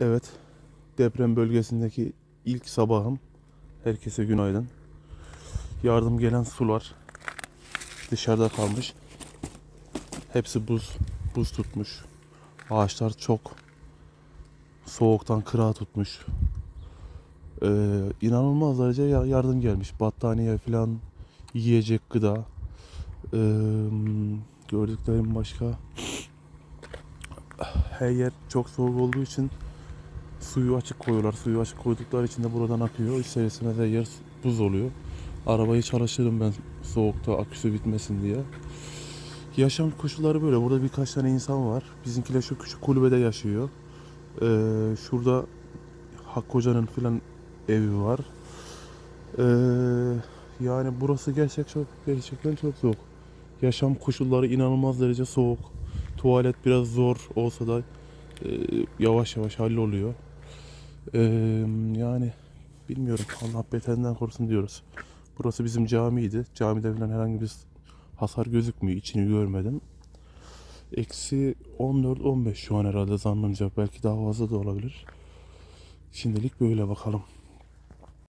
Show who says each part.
Speaker 1: Evet, deprem bölgesindeki ilk sabahım. Herkese günaydın. Yardım gelen sular dışarıda kalmış. Hepsi buz, buz tutmuş. Ağaçlar çok soğuktan kırağı tutmuş. Ee, inanılmaz derece ya- yardım gelmiş. Battaniye falan, yiyecek gıda. Ee, gördüklerim başka. Her yer çok soğuk olduğu için suyu açık koyuyorlar. Suyu açık koydukları için de buradan akıyor. İstemez her yer buz oluyor. Arabayı çalıştırdım ben soğukta aküsü bitmesin diye. Yaşam koşulları böyle. Burada birkaç tane insan var. Bizimkiler şu küçük kulübede yaşıyor. Ee, şurada Hakkı Hoca'nın filan evi var. Ee, yani burası gerçek çok gerçekten çok soğuk. Yaşam koşulları inanılmaz derece soğuk. Tuvalet biraz zor olsa da e, yavaş yavaş halloluyor. Ee, yani bilmiyorum Allah beterinden korusun diyoruz. Burası bizim camiydi. Camide falan herhangi bir hasar gözükmüyor. İçini görmedim. Eksi 14-15 şu an herhalde zannımca. Belki daha fazla da olabilir. Şimdilik böyle bakalım.